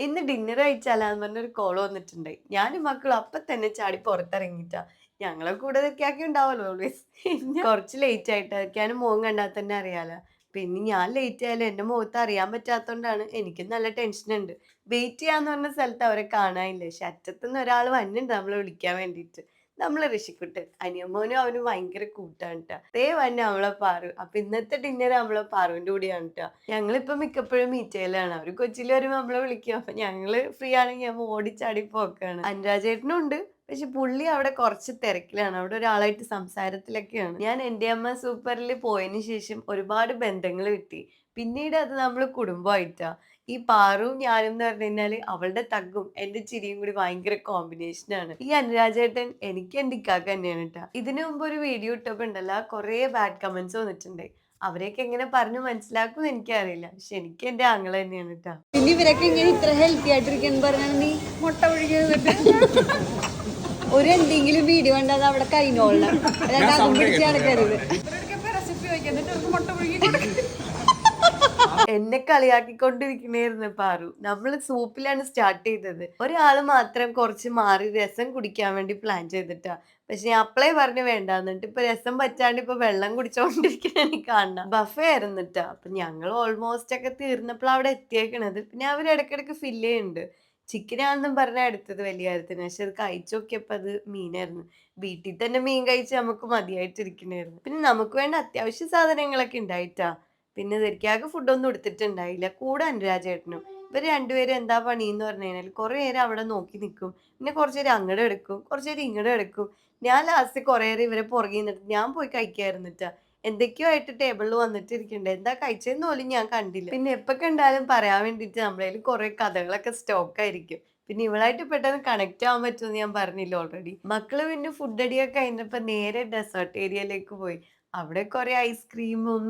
ഇന്ന് ഡിന്നർ കഴിച്ചാലാന്ന് പറഞ്ഞൊരു കോൾ വന്നിട്ടുണ്ട്. ഞാനും മക്കളും അപ്പൊ തന്നെ ചാടി പുറത്തിറങ്ങിട്ടാ ഞങ്ങളെ കൂടെ ഇതൊക്കെയാക്കി ഉണ്ടാവല്ലോ ഓൾവേസ് കുറച്ച് ലേറ്റ് ആയിട്ട്. ഞാൻ മോൻ കണ്ടാൽ തന്നെ അറിയാലോ. പിന്നെ ഞാൻ ലേറ്റ് ആയാലും എന്റെ മുഖത്ത് അറിയാൻ പറ്റാത്തതുകൊണ്ടാണ് എനിക്ക് നല്ല ടെൻഷൻ ഉണ്ട്. വെയിറ്റ് ചെയ്യാന്ന് പറഞ്ഞ സ്ഥലത്ത് അവരെ കാണാനില്ല. പക്ഷെ അറ്റത്തുനിന്ന് ഒരാൾ വന്നിട്ടുണ്ട് നമ്മളെ വിളിക്കാൻ വേണ്ടിയിട്ട്. നമ്മളെ ഋഷിക്കുട്ട് അനിയമ്മോനും അവനും ഭയങ്കര കൂട്ടാണ് കേട്ടോ ദേ വന്നെ അവളെ പാറു. അപ്പൊ ഇന്നത്തെ ഡിന്നർ നമ്മളെ പാറുവിന്റെ കൂടെയാണ് കേട്ടോ ഞങ്ങളിപ്പോ മിക്കപ്പോഴും മീറ്റ് ചെയ്യലാണ്. അവർ കൊച്ചിയിൽ വരുമ്പോ നമ്മളെ വിളിക്കും. അപ്പൊ ഞങ്ങൾ ഫ്രീ ആണെങ്കിൽ ഓടിച്ചാടി പോക്കാണ്. അനുരാജേട്ടനും ഉണ്ട്. പക്ഷെ പുള്ളി അവിടെ കുറച്ച് തിരക്കിലാണ്. അവിടെ ഒരാളായിട്ട് സംസാരത്തിലൊക്കെയാണ്. ഞാൻ എന്റെ അമ്മ സൂപ്പറിൽ പോയതിന് ശേഷം ഒരുപാട് ബന്ധങ്ങൾ കിട്ടി. പിന്നീട് അത് നമ്മൾ കുടുംബമായിട്ടാ. ഈ പാറും ഞാനും എന്ന് പറഞ്ഞു കഴിഞ്ഞാൽ അവളുടെ തഗ്ഗും എന്റെ ചിരിയും കൂടി ഭയങ്കര കോമ്പിനേഷനാണ് ഈ അനുരാജേട്ടൻ എനിക്ക് എന്റെ ഇക്കാക്ക തന്നെയാണ് കേട്ടോ. ഇതിനു മുമ്പ് ഒരു വീഡിയോ ഇട്ടപ്പോൾ ഉണ്ടല്ലോ കുറേ ബാഡ് കമന്റ്സ് വന്നിട്ടുണ്ട്. അവരെയൊക്കെ എങ്ങനെ പറഞ്ഞു മനസ്സിലാക്കും എനിക്കറിയില്ല. പക്ഷെ എനിക്ക് എന്റെ ആങ്ങൾ തന്നെയാണ് കേട്ടോ. പിന്നെ ഇവരൊക്കെ ഇങ്ങനെ ഇത്ര ഹെൽത്തി ആയിട്ടിരിക്കുന്നു പറഞ്ഞാൽ നീ മുട്ട ഒഴുകിയിട്ട് ഒരു എന്തെങ്കിലും വീഡിയോ കണ്ടാൽ അവിടെ കഴിഞ്ഞോളണം അല്ലാണ്ട് അതും പിടിച്ച് നടക്കരുത്. എന്നെ കളിയാക്കിക്കൊണ്ടിരിക്കുന്നേരുന്നു പാറു. നമ്മൾ സൂപ്പിലാണ് സ്റ്റാർട്ട് ചെയ്തത്. ഒരാൾ മാത്രം കുറച്ച് മാറി രസം കുടിക്കാൻ വേണ്ടി പ്ലാൻ ചെയ്തിട്ടാ. പക്ഷെ ഞാൻ അപ്ലൈ പറഞ്ഞു വേണ്ട എന്നിട്ട് ഇപ്പൊ രസം പറ്റാണ്ട് ഇപ്പൊ വെള്ളം കുടിച്ചോണ്ടിരിക്കണ എനിക്ക് കാണണം ബഫേ ആയിരുന്നിട്ടാ അപ്പൊ ഞങ്ങൾ ഓൾമോസ്റ്റ് ഒക്കെ തീർന്നപ്പോൾ അവിടെ എത്തിയേക്കണത്. പിന്നെ അവർ ഇടക്കിടക്ക് ഫില്ല് ചെയ്യുന്നുണ്ട്. ചിക്കനാണെന്നും പറഞ്ഞാൽ അടുത്തത് വലിയ കാര്യത്തിന്. പക്ഷെ അത് കഴിച്ചു നോക്കിയപ്പോൾ അത് മീനായിരുന്നു. വീട്ടിൽ തന്നെ മീൻ കഴിച്ച് നമുക്ക് മതിയായിട്ടിരിക്കണായിരുന്നു. പിന്നെ നമുക്ക് വേണ്ട അത്യാവശ്യ സാധനങ്ങളൊക്കെ ഉണ്ടായിട്ടാ. പിന്നെ ശരിക്കാകെ ഫുഡൊന്നും എടുത്തിട്ടുണ്ടായില്ല. കൂടെ അനുരാജേട്ടനും ഇവർ രണ്ടുപേരും എന്താ പണി എന്ന് പറഞ്ഞു കഴിഞ്ഞാൽ കുറേ നേരം അവിടെ നോക്കി നിൽക്കും പിന്നെ കുറച്ച് നേരം അങ്ങോട്ട് എടുക്കും. കുറച്ച് നേരം ഇങ്ങടെ എടുക്കും. ഞാൻ ലാസ്റ്റ് കുറേ നേരം ഇവരെ പുറകെ നിന്നിട്ട് ഞാൻ പോയി കഴിക്കായിരുന്നിട്ടാ. എന്തൊക്കെയോ ആയിട്ട് ടേബിളിൽ വന്നിട്ടിരിക്കണ്ടേ. എന്താ കഴിച്ചതെന്ന് പോലും ഞാൻ കണ്ടില്ല. പിന്നെ എപ്പോ കണ്ടാലും പറയാൻ വേണ്ടിട്ട് നമ്മളെ കുറെ കഥകളൊക്കെ സ്റ്റോക്ക് ആയിരിക്കും. പിന്നെ ഇവളായിട്ട് പെട്ടെന്ന് കണക്ട് ആവാൻ പറ്റുമെന്ന് ഞാൻ പറഞ്ഞില്ല ഓൾറെഡി മക്കൾ പിന്നെ ഫുഡ് അടിയൊക്കെ കഴിഞ്ഞപ്പോ നേരെ ഡെസേർട്ട് ഏരിയയിലേക്ക് പോയി. അവിടെ കുറെ ഐസ്ക്രീമും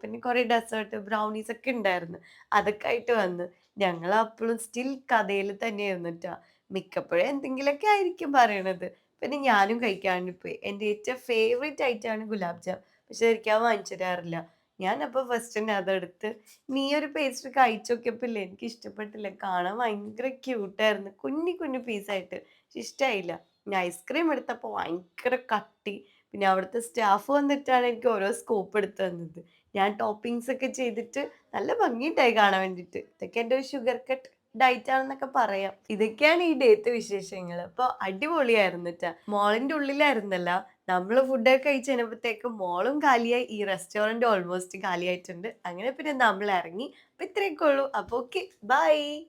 പിന്നെ കുറെ ഡെസേർട്ട് ബ്രൗണീസ് ഒക്കെ ഉണ്ടായിരുന്നു അതൊക്കെ ആയിട്ട് വന്ന്. ഞങ്ങൾ അപ്പോഴും സ്റ്റിൽ കഥയിൽ തന്നെ ഇരുന്നിട്ടാ. മിക്കപ്പോഴും എന്തെങ്കിലുമൊക്കെ ആയിരിക്കും പറയണത്. പിന്നെ ഞാനും കഴിക്കാണ്ട് പോയി. എന്റെ ഏറ്റവും ഫേവറേറ്റ് ആയിട്ടാണ് ഗുലാബ് ജാം. പക്ഷെ എനിക്ക് അത് വാങ്ങിച്ചു തരാറില്ല ഞാൻ അപ്പോൾ ഫസ്റ്റ് തന്നെ അതെടുത്ത് നീ ഒരു പേസ്റ്റ് കഴിച്ചു നോക്കിയപ്പോൾ എനിക്ക് ഇഷ്ടപ്പെട്ടില്ല. കാണാൻ ഭയങ്കര ക്യൂട്ടായിരുന്നു കുഞ്ഞി കുഞ്ഞു പീസായിട്ട് പക്ഷെ ഇഷ്ടമായില്ല ഞാൻ ഐസ്ക്രീം എടുത്തപ്പോൾ ഭയങ്കര കട്ടി. പിന്നെ അവിടുത്തെ സ്റ്റാഫ് വന്നിട്ടാണ് എനിക്ക് ഓരോ സ്കൂപ്പ് എടുത്ത് തന്നത്. ഞാൻ ടോപ്പിങ്സ് ഒക്കെ ചെയ്തിട്ട് നല്ല ഭംഗിയുണ്ടായി കാണാൻ വേണ്ടിയിട്ട്. ഇതൊക്കെ എന്റെ ഒരു ഷുഗർ കട്ട് ഡയറ്റ് ആണെന്നൊക്കെ പറയാം. ഇതൊക്കെയാണ് ഈ ഡേറ്റ് വിശേഷങ്ങൾ. അപ്പോൾ അടിപൊളിയായിരുന്നു മോളിന്റെ ഉള്ളിലായിരുന്നല്ല. നമ്മൾ ഫുഡൊക്കെ കഴിച്ച് കഴിഞ്ഞപ്പോഴത്തേക്ക് മോളും കാലിയായി. ഈ റെസ്റ്റോറന്റ് ഓൾമോസ്റ്റ് കാലിയായിട്ടുണ്ട്. അങ്ങനെ പിന്നെ നമ്മൾ ഇറങ്ങി. അപ്പൊ ഇത്രയൊക്കെ ഉള്ളൂ. അപ്പോൾ ഓക്കെ ബൈ